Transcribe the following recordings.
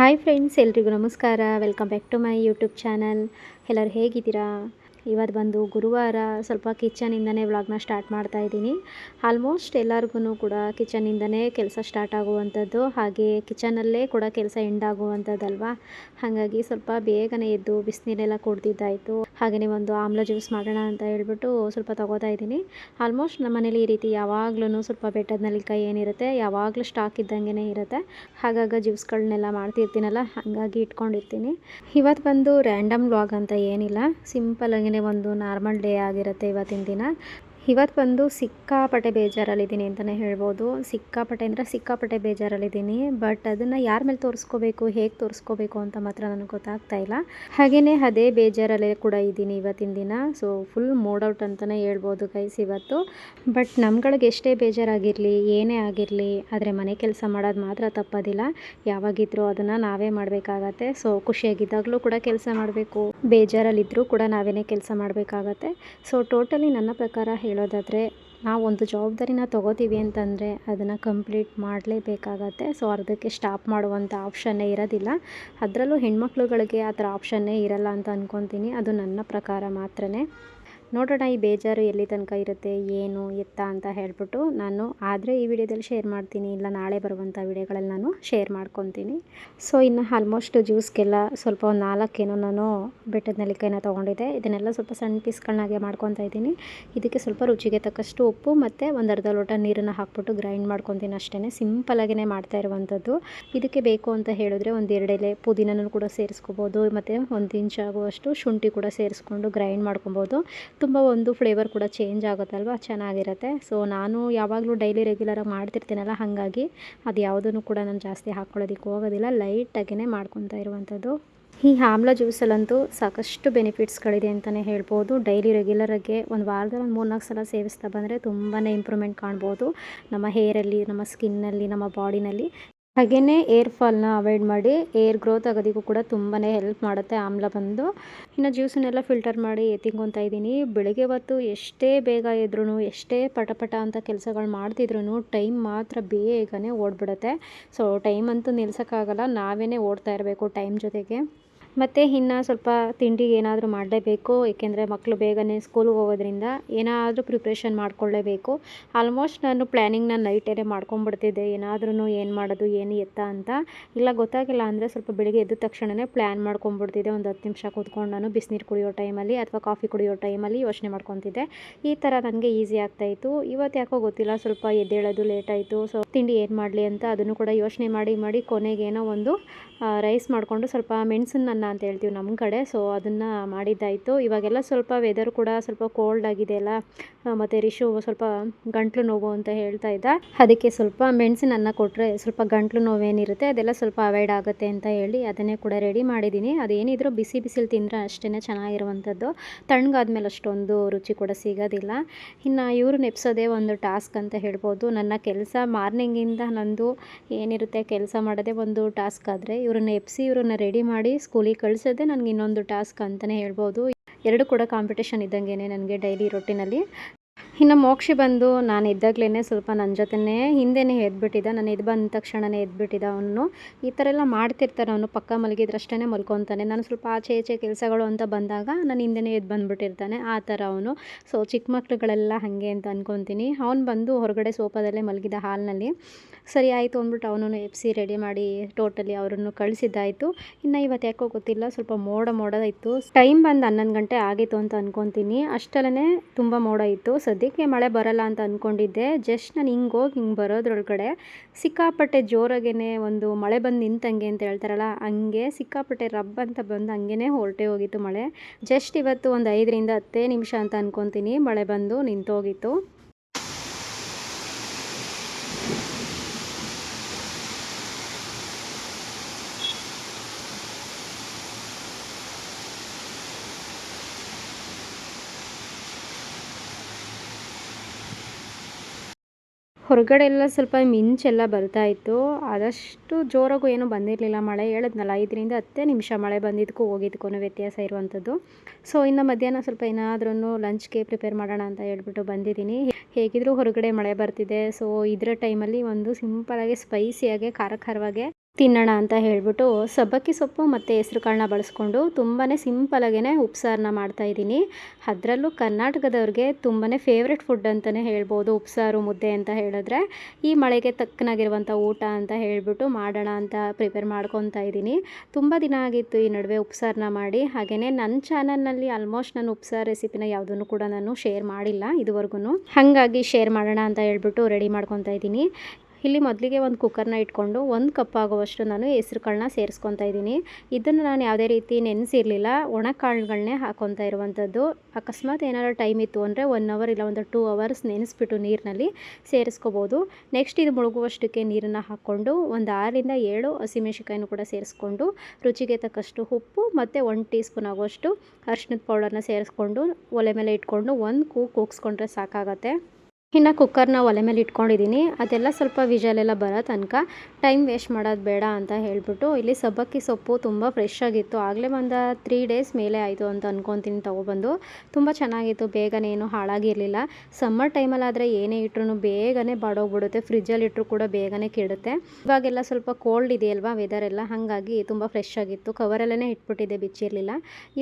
Hi friends ಎಲ್ರಿಗೂ ನಮಸ್ಕಾರ. Welcome back to my YouTube channel ಎಲ್ಲರೂ ಹೇಗಿದ್ದೀರಾ? ಇವತ್ತು ಬಂದು ಗುರುವಾರ ಸ್ವಲ್ಪ ಕಿಚನಿಂದನೇ ವ್ಲಾಗ್ನ ಸ್ಟಾರ್ಟ್ ಮಾಡ್ತಾ ಇದ್ದೀನಿ. ಆಲ್ಮೋಸ್ಟ್ ಎಲ್ಲರಿಗೂ ಕೂಡ ಕಿಚನಿಂದನೇ ಕೆಲಸ ಸ್ಟಾರ್ಟ್ ಆಗುವಂಥದ್ದು, ಹಾಗೆ ಕಿಚನಲ್ಲೇ ಕೂಡ ಕೆಲಸ ಎಂಡ್ ಆಗುವಂಥದ್ದಲ್ವಾ? ಹಾಗಾಗಿ ಸ್ವಲ್ಪ ಬೇಗನೆ ಎದ್ದು ಬಿಸಿನೀರೆಲ್ಲ ಕುಡ್ದಿದ್ದಾಯಿತು. ಹಾಗೆಯೇ ಒಂದು ಆಮ್ಲ ಜ್ಯೂಸ್ ಮಾಡೋಣ ಅಂತ ಹೇಳ್ಬಿಟ್ಟು ಸ್ವಲ್ಪ ತಗೋತಾ ಇದ್ದೀನಿ. ಆಲ್ಮೋಸ್ಟ್ ನಮ್ಮ ಮನೇಲಿ ಈ ರೀತಿ ಯಾವಾಗ್ಲೂ ಸ್ವಲ್ಪ ಬೆಟ್ಟದ ನಲ್ಲಿಕಾಯಿ ಏನಿರುತ್ತೆ, ಯಾವಾಗಲೂ ಸ್ಟಾಕ್ ಇದ್ದಂಗೆ ಇರುತ್ತೆ. ಹಾಗಾಗಿ ಜ್ಯೂಸ್ಗಳನ್ನೆಲ್ಲ ಮಾಡ್ತಿರ್ತೀನಲ್ಲ, ಹಾಗಾಗಿ ಇಟ್ಕೊಂಡಿರ್ತೀನಿ. ಇವತ್ತು ಬಂದು ರ್ಯಾಂಡಮ್ ವ್ಲಾಗ್ ಅಂತ ಏನಿಲ್ಲ ಸಿಂಪಲ್ ಆಗಿನೇ ಒಂದು ನಾರ್ಮಲ್ ಡೇ ಆಗಿರುತ್ತೆ ಇವತ್ತಿನ ದಿನ. ಇವತ್ತು ಬಂದು ಸಿಕ್ಕಾಪಟ್ಟೆ ಬೇಜಾರಲ್ಲಿದ್ದೀನಿ ಅಂತಲೇ ಹೇಳ್ಬೋದು. ಸಿಕ್ಕಾಪಟ್ಟೆ ಅಂದರೆ ಸಿಕ್ಕಾಪಟ್ಟೆ ಬೇಜಾರಲ್ಲಿದ್ದೀನಿ. ಬಟ್ ಅದನ್ನು ಯಾರ ಮೇಲೆ ತೋರಿಸ್ಕೋಬೇಕು, ಹೇಗೆ ತೋರಿಸ್ಕೋಬೇಕು ಅಂತ ಮಾತ್ರ ನನಗೆ ಗೊತ್ತಾಗ್ತಾ ಇಲ್ಲ. ಹಾಗೆಯೇ ಅದೇ ಬೇಜಾರಲ್ಲೇ ಕೂಡ ಇದ್ದೀನಿ ಇವತ್ತಿನ ದಿನ. ಸೊ ಫುಲ್ ಮೂಡ್ ಅಂತಲೇ ಹೇಳ್ಬೋದು ಗೈಸ್ ಇವತ್ತು. ಬಟ್ ನಮ್ಗಳಿಗೆ ಎಷ್ಟೇ ಬೇಜಾರಾಗಿರಲಿ, ಏನೇ ಆಗಿರಲಿ, ಆದರೆ ಮನೆ ಕೆಲಸ ಮಾಡೋದು ಮಾತ್ರ ತಪ್ಪೋದಿಲ್ಲ. ಯಾವಾಗಿದ್ರೂ ಅದನ್ನು ನಾವೇ ಮಾಡಬೇಕಾಗತ್ತೆ. ಸೊ ಖುಷಿಯಾಗಿದ್ದಾಗಲೂ ಕೂಡ ಕೆಲಸ ಮಾಡಬೇಕು. ಬೇಜಾರಲ್ಲಿದ್ದರೂ ಕೂಡ ನಾವೇನೇ ಕೆಲಸ ಮಾಡಬೇಕಾಗತ್ತೆ. ಸೊ ಟೋಟಲಿ ನನ್ನ ಪ್ರಕಾರ ಹೇಳೋದಾದರೆ ನಾವು ಒಂದು ಜವಾಬ್ದಾರಿನ ತೊಗೋತೀವಿ ಅಂತಂದರೆ ಅದನ್ನು ಕಂಪ್ಲೀಟ್ ಮಾಡಲೇಬೇಕಾಗತ್ತೆ. ಸೊ ಅರ್ಧಕ್ಕೆ ಸ್ಟಾಪ್ ಮಾಡುವಂಥ ಆಪ್ಷನ್ನೇ ಇರೋದಿಲ್ಲ. ಅದರಲ್ಲೂ ಹೆಣ್ಮಕ್ಳುಗಳಿಗೆ ಆ ಥರ ಆಪ್ಷನ್ನೇ ಇರಲ್ಲ ಅಂತ ಅಂದ್ಕೊತೀನಿ ಅದು ನನ್ನ ಪ್ರಕಾರ ಮಾತ್ರನೇ. ನೋಡೋಣ ಈ ಬೇಜಾರು ಎಲ್ಲಿ ತನಕ ಇರುತ್ತೆ, ಏನು, ಎತ್ತ ಅಂತ ಹೇಳ್ಬಿಟ್ಟು ನಾನು ಆದರೆ ಈ ವಿಡಿಯೋದಲ್ಲಿ ಶೇರ್ ಮಾಡ್ತೀನಿ. ಇಲ್ಲ, ನಾಳೆ ಬರುವಂಥ ವಿಡಿಯೋಗಳಲ್ಲಿ ನಾನು ಶೇರ್ ಮಾಡ್ಕೊತೀನಿ. ಸೊ ಇನ್ನು ಆಲ್ಮೋಸ್ಟ್ ಜ್ಯೂಸ್ಗೆಲ್ಲ ಸ್ವಲ್ಪ ಒಂದು ನಾಲ್ಕೇನೋ ನಾನು ಬೆಟ್ಟದ ನೆಲ್ಲಿಕಾಯಿನ ತೊಗೊಂಡಿದ್ದೆ. ಇದನ್ನೆಲ್ಲ ಸ್ವಲ್ಪ ಸಣ್ಣ ಪೀಸ್ಗಳನ್ನಾಗೆ ಮಾಡ್ಕೊತಾ ಇದ್ದೀನಿ. ಇದಕ್ಕೆ ಸ್ವಲ್ಪ ರುಚಿಗೆ ತಕ್ಕಷ್ಟು ಉಪ್ಪು ಮತ್ತು ಒಂದು ಅರ್ಧ ಲೋಟ ನೀರನ್ನು ಹಾಕ್ಬಿಟ್ಟು ಗ್ರೈಂಡ್ ಮಾಡ್ಕೊತೀನಿ ಅಷ್ಟೇ ಸಿಂಪಲಾಗೇ ಮಾಡ್ತಾ ಇರುವಂಥದ್ದು. ಇದಕ್ಕೆ ಬೇಕು ಅಂತ ಹೇಳಿದ್ರೆ ಒಂದು ಎರಡೆಲೆ ಪುದೀನೂ ಕೂಡ ಸೇರಿಸ್ಕೋಬೋದು. ಮತ್ತು ಒಂದು ಇಂಚ್ ಆಗುವಷ್ಟು ಶುಂಠಿ ಕೂಡ ಸೇರಿಸ್ಕೊಂಡು ಗ್ರೈಂಡ್ ಮಾಡ್ಕೊಬೋದು. ತುಂಬ ಒಂದು ಫ್ಲೇವರ್ ಕೂಡ ಚೇಂಜ್ ಆಗುತ್ತಲ್ವ? ಚೆನ್ನಾಗಿರುತ್ತೆ. ಸೊ ನಾನು ಯಾವಾಗಲೂ ಡೈಲಿ ರೆಗ್ಯುಲರಾಗಿ ಮಾಡ್ತಿರ್ತೀನಲ್ಲ, ಹಾಗಾಗಿ ಅದು ಯಾವುದನ್ನು ಕೂಡ ನಾನು ಜಾಸ್ತಿ ಹಾಕ್ಕೊಳ್ಳೋದಕ್ಕೆ ಹೋಗೋದಿಲ್ಲ. ಲೈಟಾಗಿಯೇ ಮಾಡ್ಕೊತಾ ಇರುವಂಥದ್ದು ಈ ಆಮ್ಲ ಜ್ಯೂಸಲ್ಲಂತೂ ಸಾಕಷ್ಟು ಬೆನಿಫಿಟ್ಸ್ಗಳಿದೆ ಅಂತಲೇ ಹೇಳ್ಬೋದು. ಡೈಲಿ ರೆಗ್ಯುಲರಾಗಿ ಒಂದು ವಾರದಲ್ಲಿ ಒಂದು ಮೂರ್ನಾಲ್ಕು ಸಲ ಸೇವಿಸ್ತಾ ಬಂದರೆ ತುಂಬಾ ಇಂಪ್ರೂವ್ಮೆಂಟ್ ಕಾಣ್ಬೋದು. ನಮ್ಮ ಹೇರಲ್ಲಿ ನಮ್ಮ ಸ್ಕಿನ್ನಲ್ಲಿ ನಮ್ಮ ಬಾಡಿನಲ್ಲಿ ಹಾಗೆಯೇ ಏರ್ ಫಾಲ್ನ ಅವಾಯ್ಡ್ ಮಾಡಿ ಏರ್ ಗ್ರೋತ್ ಆಗೋದಕ್ಕೂ ಕೂಡ ತುಂಬಾ ಹೆಲ್ಪ್ ಮಾಡುತ್ತೆ ಆಮ್ಲ ಬಂದು. ಇನ್ನು ಜ್ಯೂಸನ್ನೆಲ್ಲ ಫಿಲ್ಟರ್ ಮಾಡಿ ತಿಂಗೊತ ಇದ್ದೀನಿ. ಬೆಳಗ್ಗೆ ಹೊತ್ತು ಎಷ್ಟೇ ಬೇಗ ಇದ್ರೂ ಎಷ್ಟೇ ಪಟಪಟ ಪಟ ಅಂತ ಕೆಲಸಗಳು ಮಾಡ್ತಿದ್ರು ಟೈಮ್ ಮಾತ್ರ ಬೇಗನೆ ಓಡ್ಬಿಡುತ್ತೆ. ಸೊ ಟೈಮ್ ಅಂತೂ ನಿಲ್ಸೋಕ್ಕಾಗಲ್ಲ ನಾವೇ ಓಡ್ತಾ ಇರಬೇಕು ಟೈಮ್ ಜೊತೆಗೆ. ಮತ್ತು ಇನ್ನು ಸ್ವಲ್ಪ ತಿಂಡಿಗೆ ಏನಾದರೂ ಮಾಡಲೇಬೇಕು, ಏಕೆಂದರೆ ಮಕ್ಕಳು ಬೇಗನೆ ಸ್ಕೂಲ್ಗೆ ಹೋಗೋದ್ರಿಂದ ಏನಾದರೂ ಪ್ರಿಪ್ರೇಷನ್ ಮಾಡಿಕೊಳ್ಳೇಬೇಕು. ಆಲ್ಮೋಸ್ಟ್ ನಾನು ಪ್ಲ್ಯಾನಿಂಗ್ನ ನೈಟೇ ಮಾಡ್ಕೊಂಬಿಡ್ತಿದ್ದೆ ಏನಾದ್ರೂ ಏನು ಮಾಡೋದು, ಏನು ಎತ್ತ ಅಂತ. ಇಲ್ಲ, ಗೊತ್ತಾಗಿಲ್ಲ ಅಂದರೆ ಸ್ವಲ್ಪ ಬೆಳಿಗ್ಗೆ ಎದ್ದ ತಕ್ಷಣವೇ ಪ್ಲ್ಯಾನ್ ಮಾಡ್ಕೊಂಬಿಡ್ತಿದ್ದೆ ಒಂದು ಹತ್ತು ನಿಮಿಷ ಕೂತ್ಕೊಂಡು ನಾನು ಬಿಸಿನೀರು ಕುಡಿಯೋ ಟೈಮಲ್ಲಿ ಅಥವಾ ಕಾಫಿ ಕುಡಿಯೋ ಟೈಮಲ್ಲಿ ಯೋಚನೆ ಮಾಡ್ಕೊತಿದ್ದೆ. ಈ ಥರ ನನಗೆ ಈಸಿ ಆಗ್ತಾಯಿತ್ತು ಇವತ್ತು ಯಾಕೋ ಗೊತ್ತಿಲ್ಲ, ಸ್ವಲ್ಪ ಎದ್ದೇಳೋದು ಲೇಟ್ ಆಯಿತು. ಸೊ ತಿಂಡಿ ಏನು ಮಾಡಲಿ ಅಂತ ಅದನ್ನು ಕೂಡ ಯೋಚನೆ ಮಾಡಿ ಮಾಡಿ ಕೊನೆಗೇನೋ ಒಂದು ರೈಸ್ ಮಾಡಿಕೊಂಡು ಸ್ವಲ್ಪ ಮೆಣಸನ್ನ ಅಂತ ಹೇಳ್ತೀವಿ ನಮ್ಮ ಕಡೆ. ಸೊ ಅದನ್ನು ಮಾಡಿದ್ದಾಯಿತು. ಇವಾಗೆಲ್ಲ ಸ್ವಲ್ಪ ವೆದರ್ ಕೂಡ ಸ್ವಲ್ಪ ಕೋಲ್ಡ್ ಆಗಿದೆ ಅಲ್ಲ. ಮತ್ತು ರಿಶು ಸ್ವಲ್ಪ ಗಂಟ್ಲು ನೋವು ಅಂತ ಹೇಳ್ತಾ ಇದ್ದ. ಅದಕ್ಕೆ ಸ್ವಲ್ಪ ಮೆಣಸಿನ ಅನ್ನ ಕೊಟ್ಟರೆ ಸ್ವಲ್ಪ ಗಂಟ್ಲು ನೋವೇನಿರುತ್ತೆ, ಅದೆಲ್ಲ ಸ್ವಲ್ಪ ಅವಾಯ್ಡ್ ಆಗುತ್ತೆ ಅಂತ ಹೇಳಿ ಅದನ್ನೇ ಕೂಡ ರೆಡಿ ಮಾಡಿದ್ದೀನಿ. ಅದೇನಿದ್ರು ಬಿಸಿ ಬಿಸಿಲು ತಿಂದರೆ ಅಷ್ಟೇ ಚೆನ್ನಾಗಿರುವಂಥದ್ದು. ತಣ್ಣಗಾದ್ಮೇಲೆ ಅಷ್ಟೊಂದು ರುಚಿ ಕೂಡ ಸಿಗೋದಿಲ್ಲ. ಇನ್ನು ಇವರು ನೆಪ್ಸೋದೇ ಒಂದು ಟಾಸ್ಕ್ ಅಂತ ಹೇಳ್ಬೋದು. ನನ್ನ ಕೆಲಸ ಮಾರ್ನಿಂಗಿಂದ ನಂದು ಏನಿರುತ್ತೆ, ಕೆಲಸ ಮಾಡೋದೇ ಒಂದು ಟಾಸ್ಕ್ ಆದರೆ ಇವ್ರನ್ನ ಎಪ್ಸಿ, ಇವರನ್ನ ರೆಡಿ ಮಾಡಿ ಸ್ಕೂಲಿಗೆ ಕಳಿಸೋದೇ ನನಗೆ ಇನ್ನೊಂದು ಟಾಸ್ಕ್ ಅಂತಲೇ ಹೇಳ್ಬೋದು. ಎರಡು ಕೂಡ ಕಾಂಪಿಟೇಷನ್ ಇದ್ದಂಗೆ ನನಗೆ ಡೈಲಿ ರೊಟ್ಟಿನಲ್ಲಿ ಇನ್ನು ಮೋಕ್ಷಿ ಬಂದು ನಾನು ಇದ್ದಾಗಲೇ ಸ್ವಲ್ಪ ನನ್ನ ಜೊತೆನೇ ಹಿಂದೆನೇ ಎದ್ಬಿಟ್ಟಿದ್ದ ನಾನು ಎದ್ದು ಬಂದ ತಕ್ಷಣನೇ ಎದ್ಬಿಟ್ಟಿದ್ದ ಅವನು. ಈ ಥರ ಎಲ್ಲ ಮಾಡ್ತಿರ್ತಾರೆ ಅವನು, ಪಕ್ಕ ಮಲಗಿದ್ರಷ್ಟೇ ಮಲ್ಕೊತಾನೆ. ನಾನು ಸ್ವಲ್ಪ ಆಚೆ ಈಚೆ ಕೆಲಸಗಳು ಅಂತ ಬಂದಾಗ ನಾನು ಹಿಂದೆನೇ ಎದ್ದು ಬಂದುಬಿಟ್ಟಿರ್ತಾನೆ, ಆ ಥರ ಅವನು. ಸೊ, ಚಿಕ್ಕ ಮಕ್ಳುಗಳೆಲ್ಲ ಹಾಗೆ ಅಂತ ಅಂದ್ಕೊತೀನಿ ಅವ್ನು ಬಂದು ಹೊರಗಡೆ ಸೋಫಾದಲ್ಲೇ ಮಲಗಿದ ಹಾಲ್ನಲ್ಲಿ. ಸರಿ, ಆಯಿತು ಅಂದ್ಬಿಟ್ಟು ಅವನು ಎಫ್ ಸಿ ರೆಡಿ ಮಾಡಿ ಟೋಟಲಿ ಅವರನ್ನು ಕಳಿಸಿದ್ದಾಯಿತು. ಇನ್ನು ಇವತ್ತು ಯಾಕೋ ಗೊತ್ತಿಲ್ಲ, ಸ್ವಲ್ಪ ಮೋಡ ಮೋಡ ಇತ್ತು ಟೈಮ್ ಬಂದು ಹನ್ನೊಂದು ಗಂಟೆ ಆಗಿತ್ತು ಅಂತ ಅಂದ್ಕೊತೀನಿ ಅಷ್ಟರಲ್ಲೇ ತುಂಬ ಮೋಡ ಇತ್ತು. ಸದ್ಯಕ್ಕೆ ಮಳೆ ಬರಲ್ಲ ಅಂತ ಅಂದ್ಕೊಂಡಿದ್ದೆ ಜಸ್ಟ್ ನಾನು ಹಿಂಗೆ ಹೋಗಿ ಹಿಂಗೆ ಬರೋದ್ರೊಳಗಡೆ ಸಿಕ್ಕಾಪಟ್ಟೆ ಜೋರಾಗೇ ಒಂದು ಮಳೆ ಬಂದು ನಿಂತಂಗೆ ಅಂತ ಹೇಳ್ತಾರಲ್ಲ, ಹಂಗೆ ಸಿಕ್ಕಾಪಟ್ಟೆ ರಬ್ ಅಂತ ಬಂದು ಹಂಗೆ ಹೊರಟೆ ಹೋಗಿತ್ತು ಮಳೆ. ಜಸ್ಟ್ ಇವತ್ತು ಒಂದು ಐದರಿಂದ ಹತ್ತೇ ನಿಮಿಷ ಅಂತ ಅಂದ್ಕೊತೀನಿ ಮಳೆ ಬಂದು ನಿಂತೋಗಿತ್ತು. ಹೊರಗಡೆ ಎಲ್ಲ ಸ್ವಲ್ಪ ಮಿಂಚೆಲ್ಲ ಬರ್ತಾ ಇತ್ತು. ಆದಷ್ಟು ಜೋರಾಗೂ ಏನೂ ಬಂದಿರಲಿಲ್ಲ. ಮಳೆ ಹೇಳಿದ್ನಲ್ಲ, ಐದರಿಂದ ಹತ್ತೇ ನಿಮಿಷ ಮಳೆ ಬಂದಿದ್ದಕ್ಕೂ ಹೋಗಿದ್ದಕ್ಕೂ ವ್ಯತ್ಯಾಸ ಇರುವಂಥದ್ದು. ಸೊ, ಇನ್ನು ಮಧ್ಯಾಹ್ನ ಸ್ವಲ್ಪ ಏನಾದ್ರೂ ಲಂಚ್ಗೆ ಪ್ರಿಪೇರ್ ಮಾಡೋಣ ಅಂತ ಹೇಳ್ಬಿಟ್ಟು ಬಂದಿದ್ದೀನಿ. ಹೇಗಿದ್ರೂ ಹೊರಗಡೆ ಮಳೆ ಬರ್ತಿದೆ. ಸೊ, ಇದರ ಟೈಮಲ್ಲಿ ಒಂದು ಸಿಂಪಲಾಗಿ ಸ್ಪೈಸಿಯಾಗೆ ಖಾರ ಖಾರವಾಗೆ ತಿನ್ನೋಣ ಅಂತ ಹೇಳಿಬಿಟ್ಟು ಸಬ್ಬಕ್ಕಿ ಸೊಪ್ಪು ಮತ್ತು ಹೆಸ್ರು ಕಾಳನ್ನ ಬಳಸ್ಕೊಂಡು ತುಂಬಾ ಸಿಂಪಲಾಗೇ ಉಪ್ಸಾರನ್ನ ಮಾಡ್ತಾಯಿದ್ದೀನಿ ಅದರಲ್ಲೂ ಕರ್ನಾಟಕದವ್ರಿಗೆ ತುಂಬಾ ಫೇವ್ರೆಟ್ ಫುಡ್ ಅಂತಲೇ ಹೇಳ್ಬೋದು, ಉಪ್ಸಾರು, ಮುದ್ದೆ ಅಂತ ಹೇಳಿದ್ರೆ. ಈ ಮಳೆಗೆ ತಕ್ಕನಾಗಿರುವಂಥ ಊಟ ಅಂತ ಹೇಳಿಬಿಟ್ಟು ಮಾಡೋಣ ಅಂತ ಪ್ರಿಪೇರ್ ಮಾಡ್ಕೊತಾ ಇದ್ದೀನಿ. ತುಂಬ ದಿನ ಆಗಿತ್ತು ಈ ನಡುವೆ ಉಪ್ಸಾರನ್ನ ಮಾಡಿ. ಹಾಗೆಯೇ ನನ್ನ ಚಾನಲ್ನಲ್ಲಿ ಆಲ್ಮೋಸ್ಟ್ ನಾನು ಉಪ್ಸಾರು ರೆಸಿಪಿನ ಯಾವುದನ್ನು ಕೂಡ ನಾನು ಶೇರ್ ಮಾಡಿಲ್ಲ ಇದುವರೆಗೂ ಹಾಗಾಗಿ ಶೇರ್ ಮಾಡೋಣ ಅಂತ ಹೇಳ್ಬಿಟ್ಟು ರೆಡಿ ಮಾಡ್ಕೊತಾ ಇದ್ದೀನಿ. ಇಲ್ಲಿ ಮೊದಲಿಗೆ ಒಂದು ಕುಕ್ಕರ್ನ ಇಟ್ಕೊಂಡು ಒಂದು ಕಪ್ ಆಗುವಷ್ಟು ನಾನು ಹೆಸ್ರು ಕಾಳನ್ನ ಸೇರಿಸ್ಕೊತಾ ಇದ್ದೀನಿ. ಇದನ್ನು ನಾನು ಯಾವುದೇ ರೀತಿ ನೆನೆಸಿರಲಿಲ್ಲ. ಒಣ ಕಾಳುಗಳನ್ನೇ ಹಾಕೊತಾ ಇರುವಂಥದ್ದು ಅಕಸ್ಮಾತ್ ಏನಾದ್ರು ಟೈಮ್ ಇತ್ತು ಅಂದರೆ ಒನ್ ಅವರ್ ಇಲ್ಲ ಒಂದು ಟೂ ಅವರ್ಸ್ ನೆನೆಸ್ಬಿಟ್ಟು ನೀರಿನಲ್ಲಿ ಸೇರಿಸ್ಕೋಬೋದು. ನೆಕ್ಸ್ಟ್ ಇದು ಮುಳುಗುವಷ್ಟಕ್ಕೆ ನೀರನ್ನು ಹಾಕ್ಕೊಂಡು ಒಂದು ಆರರಿಂದ ಏಳು ಮೆಣಸಿಕಾಯಿನೂ ಕೂಡ ಸೇರಿಸ್ಕೊಂಡು ರುಚಿಗೆ ತಕ್ಕಷ್ಟು ಉಪ್ಪು ಮತ್ತು ಒನ್ ಟೀ ಸ್ಪೂನ್ ಆಗುವಷ್ಟು ಅರ್ಶಿನದ ಪೌಡರ್ನ ಸೇರಿಸ್ಕೊಂಡು ಒಲೆ ಮೇಲೆ ಇಟ್ಕೊಂಡು ಒಂದು ಕೂ ಕೂಗಿಸ್ಕೊಂಡ್ರೆ ಸಾಕಾಗತ್ತೆ. ಇನ್ನು ಕುಕ್ಕರ್ನ ಒಲೆ ಮೇಲೆ ಇಟ್ಕೊಂಡಿದ್ದೀನಿ ಅದೆಲ್ಲ ಸ್ವಲ್ಪ ವಿಜಲೆಲ್ಲ ಬರೋ ತನಕ ಟೈಮ್ ವೇಸ್ಟ್ ಮಾಡೋದು ಬೇಡ ಅಂತ ಹೇಳಿಬಿಟ್ಟು ಇಲ್ಲಿ ಸಬ್ಬಕ್ಕಿ ಸೊಪ್ಪು ತುಂಬ ಫ್ರೆಶ್ ಆಗಿತ್ತು. ಆಗಲೇ ಒಂದು ತ್ರೀ ಡೇಸ್ ಮೇಲೆ ಆಯಿತು ಅಂತ ಅಂದ್ಕೊತೀನಿ ತೊಗೊಬಂದು. ತುಂಬ ಚೆನ್ನಾಗಿತ್ತು. ಬೇಗನೆ ಏನು ಹಾಳಾಗಿರಲಿಲ್ಲ. ಸಮ್ಮರ್ ಟೈಮಲ್ಲಾದರೆ ಏನೇ ಇಟ್ರು ಬೇಗನೆ ಬಾಡೋಗ್ಬಿಡುತ್ತೆ. ಫ್ರಿಜ್ಜಲ್ಲಿ ಇಟ್ಟರು ಕೂಡ ಬೇಗನೆ ಕೆಡುತ್ತೆ. ಇವಾಗೆಲ್ಲ ಸ್ವಲ್ಪ ಕೋಲ್ಡ್ ಇದೆಯಲ್ವಾ ವೆದರ್ ಎಲ್ಲ, ಹಾಗಾಗಿ ತುಂಬ ಫ್ರೆಶ್ ಆಗಿತ್ತು. ಕವರಲ್ಲೇ ಇಟ್ಬಿಟ್ಟಿದೆ ಬಿಚ್ಚಿರಲಿಲ್ಲ.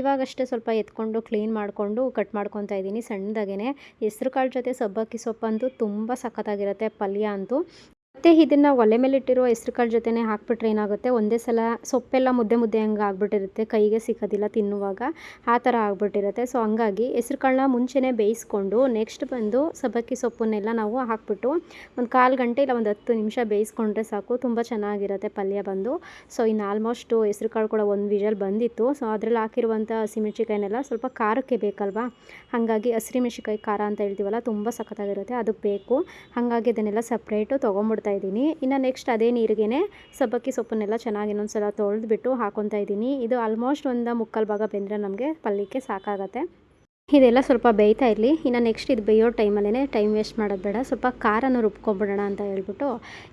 ಇವಾಗಷ್ಟೇ ಸ್ವಲ್ಪ ಎತ್ಕೊಂಡು ಕ್ಲೀನ್ ಮಾಡಿಕೊಂಡು ಕಟ್ ಮಾಡ್ಕೊತಾ ಇದ್ದೀನಿ ಸಣ್ಣದಾಗೇ ಹೆಸ್ರು ಕಾಳು ಜೊತೆ ಸಬ್ಬಕ್ಕಿ ಸೊಪ್ಪು ಅಂತೂ ತುಂಬ ಸಖತ್ತಾಗಿರುತ್ತೆ ಪಲ್ಯ ಅಂತೂ. ಮತ್ತು ಇದನ್ನು ಒಲೆ ಮೇಲೆ ಇಟ್ಟಿರೋ ಹೆಸ್ರು ಕಾಳು ಜೊತೆನೇ ಹಾಕ್ಬಿಟ್ರೆ ಏನಾಗುತ್ತೆ? ಒಂದೇ ಸಲ ಸೊಪ್ಪೆಲ್ಲ ಮುದ್ದೆ ಮುದ್ದೆ ಹಂಗೆ ಆಗ್ಬಿಟ್ಟಿರುತ್ತೆ, ಕೈಗೆ ಸಿಕ್ಕೋದಿಲ್ಲ ತಿನ್ನುವಾಗ ಆ ಥರ ಆಗ್ಬಿಟ್ಟಿರುತ್ತೆ. ಸೊ ಹಂಗಾಗಿ ಹೆಸ್ರು ಕಾಳನ್ನ ಮುಂಚೆನೇ ಬೇಯಿಸ್ಕೊಂಡು ನೆಕ್ಸ್ಟ್ ಬಂದು ಸಬ್ಬಕ್ಕಿ ಸೊಪ್ಪನ್ನೆಲ್ಲ ನಾವು ಹಾಕ್ಬಿಟ್ಟು ಒಂದು ಕಾಲು ಗಂಟೆ ಇಲ್ಲ ಒಂದು ಹತ್ತು ನಿಮಿಷ ಬೇಯಿಸ್ಕೊಂಡ್ರೆ ಸಾಕು, ತುಂಬ ಚೆನ್ನಾಗಿರುತ್ತೆ ಪಲ್ಯ ಬಂದು. ಸೊ ಇನ್ನು ಆಲ್ಮೋಸ್ಟು ಹೆಸ್ರು ಕಾಳು ಕೂಡ ಒಂದು ವಿಜಲ್ ಬಂದಿತ್ತು. ಸೊ ಅದರಲ್ಲಿ ಹಾಕಿರುವಂಥ ಹಸಿಮೆಣಸಿಕಾಯಿನೆಲ್ಲ ಸ್ವಲ್ಪ ಖಾರಕ್ಕೆ ಬೇಕಲ್ವಾ? ಹಾಗಾಗಿ ಹಸಿಮೆಣ್ಸಿಕಾಯಿ ಖಾರ ಅಂತ ಹೇಳ್ತೀವಲ್ಲ, ತುಂಬ ಸಖತ್ತಾಗಿರುತ್ತೆ, ಅದಕ್ಕೆ ಬೇಕು. ಹಾಗಾಗಿ ಇದನ್ನೆಲ್ಲ ಸಪ್ರೇಟು ತೊಗೊಂಬಿಡ್ತಾ ಇದ್ದೀನಿ. ಇನ್ನು ನೆಕ್ಸ್ಟ್ ಅದೇ ನೀರಿಗೆನೆ ಸಬ್ಬಕ್ಕಿ ಸೊಪ್ಪನ್ನೆಲ್ಲ ಚೆನ್ನಾಗಿ ಇನ್ನೊಂದ್ಸಲ ತೊಳೆದ್ಬಿಟ್ಟು ಹಾಕೊತಾ ಇದ್ದೀನಿ. ಇದು ಆಲ್ಮೋಸ್ಟ್ ಒಂದು ಮುಕ್ಕಾಲು ಭಾಗ ಬೆಂದರೆ ನಮಗೆ ಪಲ್ಯಕ್ಕೆ ಸಾಕಾಗತ್ತೆ. ಇದೆಲ್ಲ ಸ್ವಲ್ಪ ಬೇಯ್ತಾ ಇರಲಿ. ಇನ್ನು ನೆಕ್ಸ್ಟ್ ಇದು ಬೇಯೋ ಟೈಮಲ್ಲೇ ಟೈಮ್ ವೇಸ್ಟ್ ಮಾಡೋದು ಬೇಡ. ಸ್ವಲ್ಪ ಖಾರನೂ ರುಬ್ಕೊಂಬಿಡೋಣ ಅಂತ ಹೇಳ್ಬಿಟ್ಟು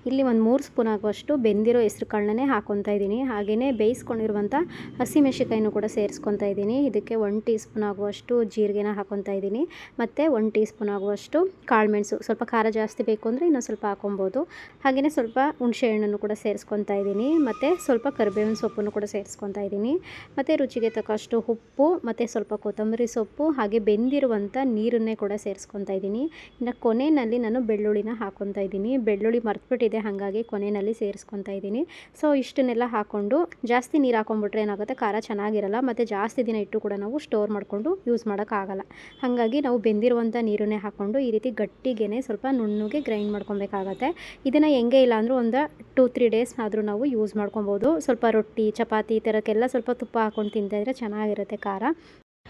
ಇಲ್ಲಿ ಒಂದು ಮೂರು ಸ್ಪೂನ್ ಆಗುವಷ್ಟು ಬೆಂದಿರೋ ಹೆಸ್ರು ಕಾಳನ್ನೇ ಹಾಕೊತಾ ಇದ್ದೀನಿ. ಹಾಗೆಯೇ ಬೇಯಿಸ್ಕೊಂಡಿರುವಂಥ ಹಸಿಮೆಣಸಿಕಾಯಿನೂ ಕೂಡ ಸೇರಿಸ್ಕೊತಾ ಇದ್ದೀನಿ. ಇದಕ್ಕೆ ಒಂದು ಟೀ ಸ್ಪೂನ್ ಆಗುವಷ್ಟು ಜೀರಿಗೆನ ಹಾಕ್ಕೊತಾ ಇದ್ದೀನಿ. ಮತ್ತು ಒಂದು ಟೀ ಸ್ಪೂನ್ ಆಗುವಷ್ಟು ಕಾಳುಮೆಣಸು. ಸ್ವಲ್ಪ ಖಾರ ಜಾಸ್ತಿ ಬೇಕು ಅಂದರೆ ಇನ್ನೊಂದು ಸ್ವಲ್ಪ ಹಾಕೊಬೋದು. ಹಾಗೆಯೇ ಸ್ವಲ್ಪ ಹುಣಸೆ ಹಣ್ಣನ್ನು ಕೂಡ ಸೇರಿಸ್ಕೊತಾ ಇದ್ದೀನಿ. ಮತ್ತು ಸ್ವಲ್ಪ ಕರಿಬೇವಿನ ಸೊಪ್ಪನ್ನು ಕೂಡ ಸೇರಿಸ್ಕೊತಾ ಇದ್ದೀನಿ. ಮತ್ತು ರುಚಿಗೆ ತಕ್ಕಷ್ಟು ಉಪ್ಪು, ಮತ್ತು ಸ್ವಲ್ಪ ಕೊತ್ತಂಬರಿ ಸೊಪ್ಪು ಹಾಗೆ ಬೆಂದಿರುವಂಥ ನೀರನ್ನೇ ಕೂಡ ಸೇರಿಸ್ಕೊತಾ ಇದ್ದೀನಿ. ಇನ್ನು ಕೊನೆಯಲ್ಲಿ ನಾನು ಬೆಳ್ಳುಳ್ಳಿನ ಹಾಕ್ಕೊತಾ ಇದ್ದೀನಿ. ಬೆಳ್ಳುಳ್ಳಿ ಮರ್ತುಬಿಟ್ಟಿದೆ, ಹಾಗಾಗಿ ಕೊನೆಯಲ್ಲಿ ಸೇರಿಸ್ಕೊತಾ ಇದ್ದೀನಿ. ಸೊ ಇಷ್ಟನ್ನೆಲ್ಲ ಹಾಕ್ಕೊಂಡು ಜಾಸ್ತಿ ನೀರು ಹಾಕೊಂಡ್ಬಿಟ್ರೆ ಏನಾಗುತ್ತೆ? ಖಾರ ಚೆನ್ನಾಗಿರಲ್ಲ. ಮತ್ತು ಜಾಸ್ತಿ ದಿನ ಇಟ್ಟು ಕೂಡ ನಾವು ಸ್ಟೋರ್ ಮಾಡಿಕೊಂಡು ಯೂಸ್ ಮಾಡೋಕ್ಕಾಗಲ್ಲ ಹಾಗಾಗಿ ನಾವು ಬೆಂದಿರುವಂಥ ನೀರನ್ನೇ ಹಾಕ್ಕೊಂಡು ಈ ರೀತಿ ಗಟ್ಟಿಗೆ ಸ್ವಲ್ಪ ನುಣ್ಣಗೆ ಗ್ರೈಂಡ್ ಮಾಡ್ಕೊಬೇಕಾಗತ್ತೆ. ಇದನ್ನು ಹೆಂಗೆ ಇಲ್ಲ ಅಂದರೂ ಒಂದು ಟೂ ತ್ರೀ ಡೇಸ್ ಆದರೂ ನಾವು ಯೂಸ್ ಮಾಡ್ಕೊಬೋದು. ಸ್ವಲ್ಪ ರೊಟ್ಟಿ, ಚಪಾತಿ ಈ ಥರಕ್ಕೆಲ್ಲ ಸ್ವಲ್ಪ ತುಪ್ಪ ಹಾಕ್ಕೊಂಡು ತಿಂತಾಯಿದ್ರೆ ಚೆನ್ನಾಗಿರುತ್ತೆ ಖಾರ.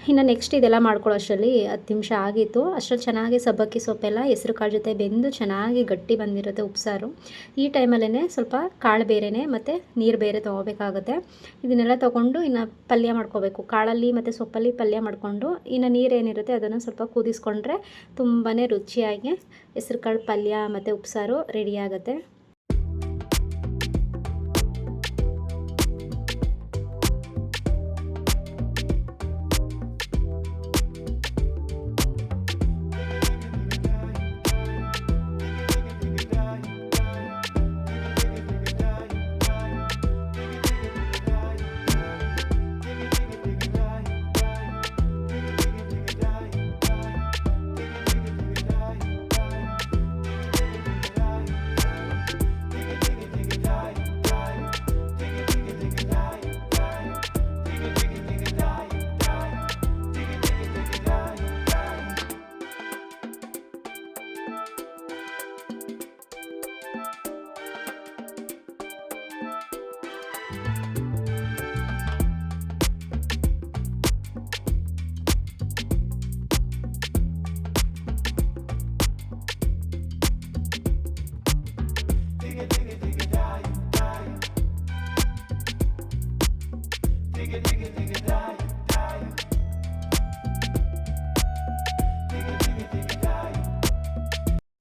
ಇನ್ನು ನೆಕ್ಸ್ಟ್ ಇದೆಲ್ಲ ಮಾಡ್ಕೊಳ್ಳೋ ಅಷ್ಟರಲ್ಲಿ ಹತ್ತು ನಿಮಿಷ ಆಗಿತ್ತು. ಅಷ್ಟರಲ್ಲಿ ಚೆನ್ನಾಗಿ ಸಬ್ಬಕ್ಕಿ ಸೊಪ್ಪೆಲ್ಲ ಹೆಸ್ರು ಕಾಳು ಜೊತೆ ಬೆಂದು ಚೆನ್ನಾಗಿ ಗಟ್ಟಿ ಬಂದಿರುತ್ತೆ ಉಪ್ಸಾರು. ಈ ಟೈಮಲ್ಲೇ ಸ್ವಲ್ಪ ಕಾಳು ಬೇರೆನೆ ಮತ್ತು ನೀರು ಬೇರೆ ತೊಗೋಬೇಕಾಗುತ್ತೆ. ಇದನ್ನೆಲ್ಲ ತೊಗೊಂಡು ಇನ್ನು ಪಲ್ಯ ಮಾಡ್ಕೋಬೇಕು. ಕಾಳಲ್ಲಿ ಮತ್ತು ಸೊಪ್ಪಲ್ಲಿ ಪಲ್ಯ ಮಾಡಿಕೊಂಡು ಇನ್ನು ನೀರೇನಿರುತ್ತೆ ಅದನ್ನು ಸ್ವಲ್ಪ ಕುದಿಸ್ಕೊಂಡ್ರೆ ತುಂಬಾ ರುಚಿಯಾಗಿ ಹೆಸ್ರು ಕಾಳು ಪಲ್ಯ ಮತ್ತು ಉಪ್ಸಾರು ರೆಡಿಯಾಗುತ್ತೆ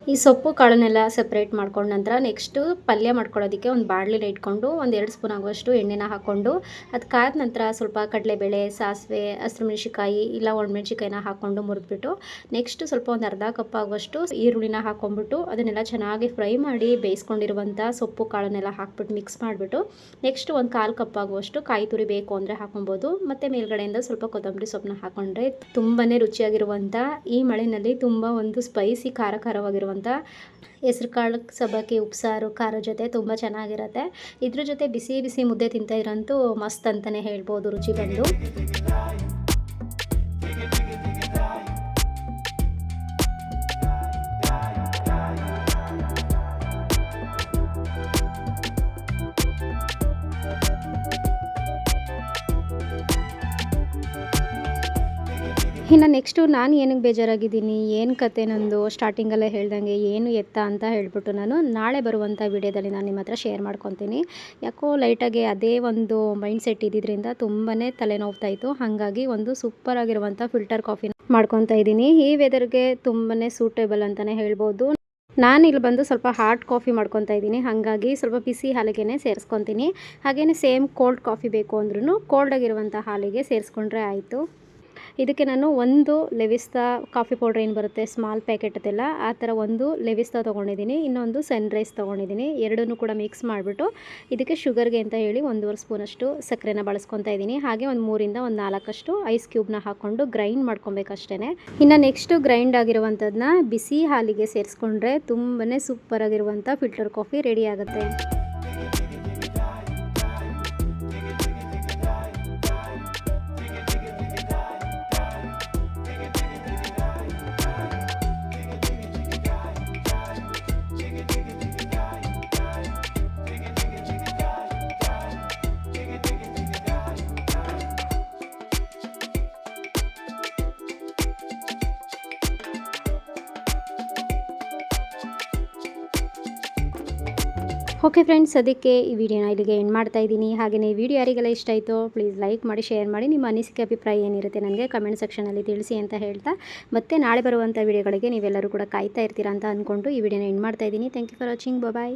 ಈ ಸೊಪ್ಪು ಕಾಳನ್ನೆಲ್ಲ ಸಪ್ರೇಟ್ ಮಾಡ್ಕೊಂಡ ನಂತರ ನೆಕ್ಸ್ಟು ಪಲ್ಯ ಮಾಡ್ಕೊಳ್ಳೋದಕ್ಕೆ ಒಂದು ಬಾಣಲಿನ ಇಟ್ಕೊಂಡು ಒಂದು ಎರಡು ಸ್ಪೂನ್ ಆಗುವಷ್ಟು ಎಣ್ಣೆನ ಹಾಕ್ಕೊಂಡು ಅದು ಕಾದ ನಂತರ ಸ್ವಲ್ಪ ಕಡಲೆಬೇಳೆ, ಸಾಸಿವೆ ಹಸಿರುಮೆಣ್ಸಿಕಾಯಿ ಇಲ್ಲ ಒಣಮೆಣ್ಸಿಕಾಯಿನ ಹಾಕ್ಕೊಂಡು ಮುರಿದ್ಬಿಟ್ಟು ನೆಕ್ಸ್ಟ್ ಸ್ವಲ್ಪ ಒಂದು ಅರ್ಧ ಕಪ್ ಆಗುವಷ್ಟು ಈರುಳ್ಳಿನ ಹಾಕ್ಕೊಂಡ್ಬಿಟ್ಟು ಅದನ್ನೆಲ್ಲ ಚೆನ್ನಾಗಿ ಫ್ರೈ ಮಾಡಿ ಬೇಯಿಸ್ಕೊಂಡಿರುವಂಥ ಸೊಪ್ಪು ಕಾಳನ್ನೆಲ್ಲ ಹಾಕ್ಬಿಟ್ಟು ಮಿಕ್ಸ್ ಮಾಡಿಬಿಟ್ಟು ನೆಕ್ಸ್ಟ್ ಒಂದು ಕಾಲು ಕಪ್ ಆಗುವಷ್ಟು ಕಾಯಿ ತುರಿ ಬೇಕು ಅಂದರೆ ಹಾಕೊಬೋದು ಮತ್ತು ಮೇಲ್ಗಡೆಯಿಂದ ಸ್ವಲ್ಪ ಕೊತ್ತಂಬರಿ ಸೊಪ್ಪನ್ನ ಹಾಕೊಂಡ್ರೆ ತುಂಬಾ ರುಚಿಯಾಗಿರುವಂಥ ಈ ಮಳೆಯಲ್ಲಿ ತುಂಬ ಒಂದು ಸ್ಪೈಸಿ ಖಾರ ಖಾರವಾಗಿರುವಂಥ ಹೆಸ್ರು ಕಾಳು ಸಬ್ಬಕ್ಕಿ ಉಪ್ಸಾರು ಖಾರ ಜೊತೆ ತುಂಬ ಚೆನ್ನಾಗಿರುತ್ತೆ. ಇದ್ರ ಜೊತೆ ಬಿಸಿ ಬಿಸಿ ಮುದ್ದೆ ತಿಂತಾ ಇರೋಂತೂ ಮಸ್ತ್ ಅಂತಲೇ ಹೇಳ್ಬೋದು, ರುಚಿ ಬಂದು. ಇನ್ನು ನೆಕ್ಸ್ಟು ನಾನು ಏನಕ್ಕೆ ಬೇಜಾರಾಗಿದ್ದೀನಿ? ಏನು ಕತೆ ನಂದು? ಸ್ಟಾರ್ಟಿಂಗಲ್ಲೇ ಹೇಳ್ದಂಗೆ ಏನು ಎತ್ತ ಅಂತ ಹೇಳ್ಬಿಟ್ಟು ನಾನು ನಾಳೆ ಬರುವಂಥ ವಿಡಿಯೋದಲ್ಲಿ ನಾನು ನಿಮ್ಮ ಹತ್ರ ಶೇರ್ ಮಾಡ್ಕೊತೀನಿ. ಯಾಕೋ ಲೈಟಾಗಿ ಅದೇ ಒಂದು ಮೈಂಡ್ ಸೆಟ್ ಇದ್ದಿದ್ದರಿಂದ ತುಂಬಾ ತಲೆನೋವ್ತಾ ಇತ್ತು ಹಾಗಾಗಿ ಒಂದು ಸೂಪರ್ ಆಗಿರುವಂಥ ಫಿಲ್ಟರ್ ಕಾಫಿ ಮಾಡ್ಕೊತಾ ಇದ್ದೀನಿ. ಈ ವೆದರ್ಗೆ ತುಂಬಾ ಸೂಟೇಬಲ್ ಅಂತಲೇ ಹೇಳ್ಬೋದು. ನಾನು ಇಲ್ಲಿ ಬಂದು ಸ್ವಲ್ಪ ಹಾಟ್ ಕಾಫಿ ಮಾಡ್ಕೊತಾ ಇದ್ದೀನಿ. ಹಾಗಾಗಿ ಸ್ವಲ್ಪ ಬಿಸಿ ಹಾಲಿಗೆ ಸೇರಿಸ್ಕೊತೀನಿ. ಹಾಗೆಯೇ ಸೇಮ್ ಕೋಲ್ಡ್ ಕಾಫಿ ಬೇಕು ಅಂದ್ರೂ ಕೋಲ್ಡಾಗಿರುವಂಥ ಹಾಲಿಗೆ ಸೇರಿಸ್ಕೊಂಡ್ರೆ ಆಯಿತು. ಇದಕ್ಕೆ ನಾನು ಒಂದು ಲೆವಿಸ್ತಾ ಕಾಫಿ ಪೌಡ್ರ್ ಏನು ಬರುತ್ತೆ? ಸ್ಮಾಲ್ ಪ್ಯಾಕೆಟದೆಲ್ಲ. ಆ ಥರ ಒಂದು ಲೆವಿಸ್ತಾ ತೊಗೊಂಡಿದ್ದೀನಿ. ಇನ್ನೊಂದು ಸನ್ರೈಸ್ ತೊಗೊಂಡಿದ್ದೀನಿ. ಎರಡನ್ನೂ ಕೂಡ ಮಿಕ್ಸ್ ಮಾಡಿಬಿಟ್ಟು ಇದಕ್ಕೆ ಶುಗರ್ಗೆ ಅಂತ ಹೇಳಿ ಒಂದೂವರೆ ಸ್ಪೂನಷ್ಟು ಸಕ್ಕರೆನ ಬಳಸ್ಕೊತಾ ಇದ್ದೀನಿ. ಹಾಗೆ ಒಂದು ಮೂರಿಂದ ಒಂದು ನಾಲ್ಕಷ್ಟು ಐಸ್ ಕ್ಯೂಬ್ನ ಹಾಕ್ಕೊಂಡು ಗ್ರೈಂಡ್ ಮಾಡ್ಕೊಬೇಕಷ್ಟೇ ಇನ್ನು ನೆಕ್ಸ್ಟು ಗ್ರೈಂಡ್ ಆಗಿರುವಂಥದ್ದನ್ನ ಬಿಸಿ ಹಾಲಿಗೆ ಸೇರಿಸ್ಕೊಂಡ್ರೆ ತುಂಬಾ ಸೂಪರಾಗಿರುವಂಥ ಫಿಲ್ಟರ್ ಕಾಫಿ ರೆಡಿ ಆಗುತ್ತೆ. ಓಕೆ ಫ್ರೆಂಡ್ಸ್ ಅದಕ್ಕೆ ಈ ವಿಡಿಯೋನ ಇಲ್ಲಿಗೆ ಎಂಡ್ ಮಾಡ್ತಾ ಇದ್ದೀನಿ. ಹಾಗೆಯೇ ವಿಡಿಯೋ ಯಾರಿಗೆಲ್ಲ ಇಷ್ಟ ಆಯಿತೋ ಪ್ಲೀಸ್ ಲೈಕ್ ಮಾಡಿ ಶೇರ್ ಮಾಡಿ, ನಿಮ್ಮ ಅನಿಸಿಕೆ ಅಭಿಪ್ರಾಯ ಏನಿರುತ್ತೆ ನನಗೆ ಕಮೆಂಟ್ ಸೆಕ್ಷನಲ್ಲಿ ತಿಳಿಸಿ ಅಂತ ಹೇಳ್ತಾ, ಮತ್ತೆ ನಾಳೆ ಬರುವಂಥ ವಿಡಿಯೋಗಳಿಗೆ ನೀವೆಲ್ಲರೂ ಕೂಡ ಕಾಯ್ತಾ ಇರ್ತೀರಾ ಅಂತ ಅಂದ್ಕೊಂಡು ಈ ವಿಡಿಯೋನ ಎಂಡ್ ಮಾಡ್ತಾ ಇದ್ದೀನಿ. Thank you for watching bye